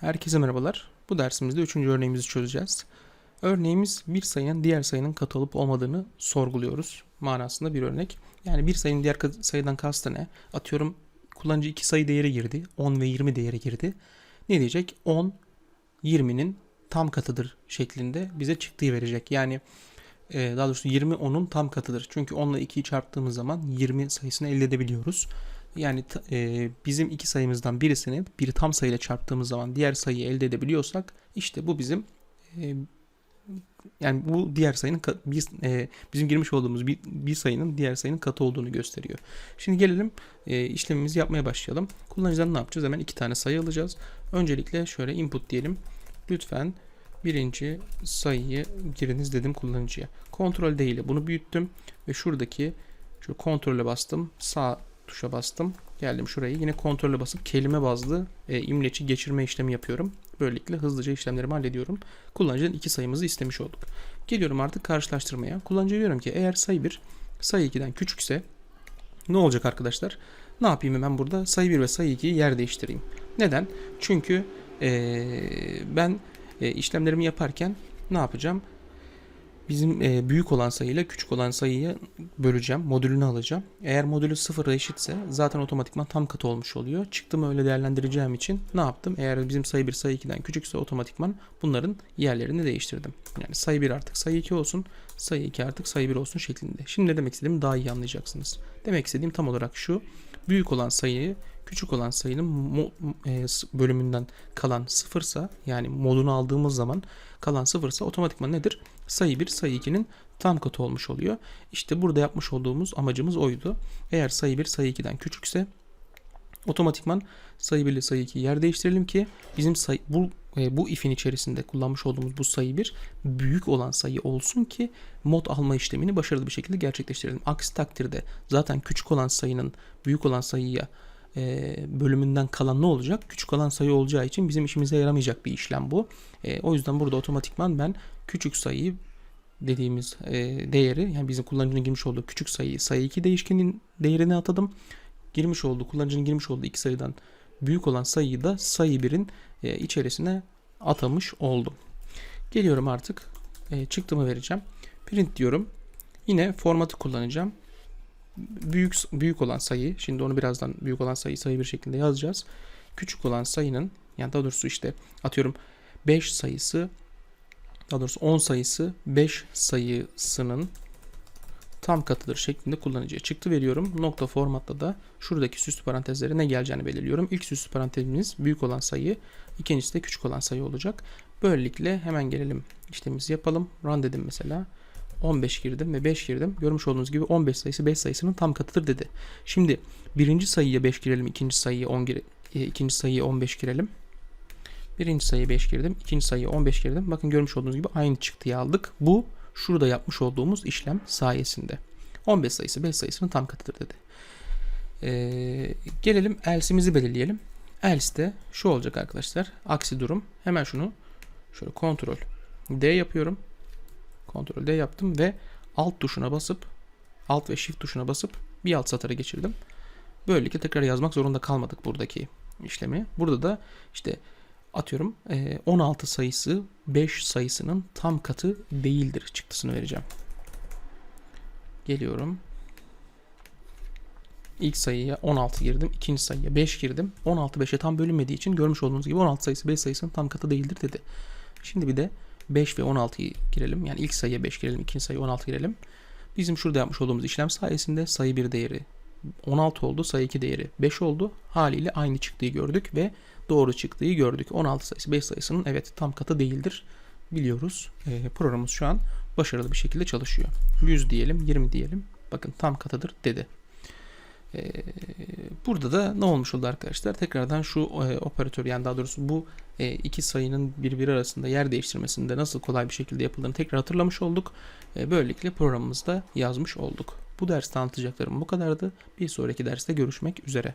Herkese merhabalar. Bu dersimizde üçüncü örneğimizi çözeceğiz. Örneğimiz bir sayının diğer sayının katı olup olmadığını sorguluyoruz manasında bir örnek. Yani bir sayının diğer sayıdan kastı ne? Atıyorum kullanıcı iki sayı değeri girdi. 10 ve 20 değeri girdi. Ne diyecek? 10 20'nin tam katıdır şeklinde bize çıktığı verecek. Yani e, daha doğrusu 20 10'un tam katıdır. Çünkü 10 ile 2'yi çarptığımız zaman 20 sayısını elde edebiliyoruz. Yani e, bizim iki sayımızdan birisini bir tam sayıyla çarptığımız zaman diğer sayıyı elde edebiliyorsak işte bu bizim e, yani bu diğer sayının bir, e, bizim girmiş olduğumuz bir, bir sayının diğer sayının katı olduğunu gösteriyor. Şimdi gelelim e, işlemimizi yapmaya başlayalım. Kullanıcıdan ne yapacağız? Hemen iki tane sayı alacağız. Öncelikle şöyle input diyelim. Lütfen birinci sayıyı giriniz dedim kullanıcıya. Kontrol değil bunu büyüttüm ve şuradaki şu kontrole bastım. Sağ tuşa bastım. Geldim şurayı yine kontrole basıp kelime bazlı e, imleci geçirme işlemi yapıyorum. Böylelikle hızlıca işlemlerimi hallediyorum. Kullanıcının iki sayımızı istemiş olduk. Geliyorum artık karşılaştırmaya. Kullanıcıya diyorum ki eğer sayı 1 sayı 2'den küçükse ne olacak arkadaşlar? Ne yapayım hemen burada sayı 1 ve sayı 2'yi yer değiştireyim. Neden? Çünkü eee, ben e, işlemlerimi yaparken ne yapacağım? Bizim e, büyük olan sayıyla küçük olan sayıyı böleceğim. Modülünü alacağım. Eğer modülü sıfıra eşitse zaten otomatikman tam katı olmuş oluyor. Çıktımı öyle değerlendireceğim için ne yaptım? Eğer bizim sayı 1 sayı 2'den küçükse otomatikman bunların yerlerini değiştirdim. Yani sayı 1 artık sayı 2 olsun. Sayı 2 artık sayı 1 olsun şeklinde. Şimdi ne demek istediğimi daha iyi anlayacaksınız. Demek istediğim tam olarak şu. Büyük olan sayıyı küçük olan sayının e, bölümünden kalan sıfırsa yani modunu aldığımız zaman kalan sıfırsa otomatikman nedir? Sayı 1 sayı 2'nin tam katı olmuş oluyor. İşte burada yapmış olduğumuz amacımız oydu. Eğer sayı 1 sayı 2'den küçükse otomatikman sayı 1 ile sayı 2'yi yer değiştirelim ki bizim sayı bu e, bu ifin içerisinde kullanmış olduğumuz bu sayı 1 büyük olan sayı olsun ki mod alma işlemini başarılı bir şekilde gerçekleştirelim. Aksi takdirde zaten küçük olan sayının büyük olan sayıya e, bölümünden kalan ne olacak? Küçük olan sayı olacağı için bizim işimize yaramayacak bir işlem bu. E, o yüzden burada otomatikman ben küçük sayıyı dediğimiz e, değeri yani bizim kullanıcının girmiş olduğu küçük sayıyı sayı 2 değişkenin değerine atadım. Girmiş olduğu kullanıcının girmiş olduğu iki sayıdan büyük olan sayıyı da sayı 1'in e, içerisine atamış oldum. Geliyorum artık çıktımı vereceğim. Print diyorum. Yine formatı kullanacağım. Büyük büyük olan sayı, şimdi onu birazdan büyük olan sayı sayı bir şekilde yazacağız. Küçük olan sayının yani daha doğrusu işte atıyorum 5 sayısı daha doğrusu 10 sayısı 5 sayısının tam katıdır şeklinde kullanıcıya çıktı veriyorum. Nokta formatta da şuradaki süslü parantezlere ne geleceğini belirliyorum. İlk süslü parantezimiz büyük olan sayı, ikincisi de küçük olan sayı olacak. Böylelikle hemen gelelim işlemimizi yapalım. Run dedim mesela. 15 girdim ve 5 girdim. Görmüş olduğunuz gibi 15 sayısı 5 sayısının tam katıdır dedi. Şimdi birinci sayıya 5 girelim, ikinci sayıya 10 gire, e, ikinci sayıya 15 girelim. Birinci sayıya 5 girdim, ikinci sayıya 15 girdim. Bakın görmüş olduğunuz gibi aynı çıktıyı aldık. Bu şurada yapmış olduğumuz işlem sayesinde. 15 sayısı 5 sayısının tam katıdır dedi. Ee, gelelim else'imizi belirleyelim. Else de şu olacak arkadaşlar. Aksi durum. Hemen şunu şöyle kontrol D yapıyorum. Kontrol D yaptım ve alt tuşuna basıp alt ve shift tuşuna basıp bir alt satıra geçirdim. Böylelikle tekrar yazmak zorunda kalmadık buradaki işlemi. Burada da işte atıyorum eee, 16 sayısı 5 sayısının tam katı değildir çıktısını vereceğim. Geliyorum. İlk sayıya 16 girdim. ikinci sayıya 5 girdim. 16 5'e tam bölünmediği için görmüş olduğunuz gibi 16 sayısı 5 sayısının tam katı değildir dedi. Şimdi bir de 5 ve 16'yı girelim. Yani ilk sayıya 5 girelim, ikinci sayıya 16 girelim. Bizim şurada yapmış olduğumuz işlem sayesinde sayı 1 değeri 16 oldu, sayı 2 değeri 5 oldu. Haliyle aynı çıktığı gördük ve doğru çıktığı gördük. 16 sayısı 5 sayısının evet tam katı değildir biliyoruz. Ee, programımız şu an başarılı bir şekilde çalışıyor. 100 diyelim, 20 diyelim. Bakın tam katıdır dedi. Ee, burada da ne olmuş oldu arkadaşlar? Tekrardan şu e, operatör yani daha doğrusu bu e, iki sayının birbiri arasında yer değiştirmesinde nasıl kolay bir şekilde yapıldığını tekrar hatırlamış olduk. E, böylelikle programımızda yazmış olduk. Bu derste anlatacaklarım bu kadardı. Bir sonraki derste görüşmek üzere.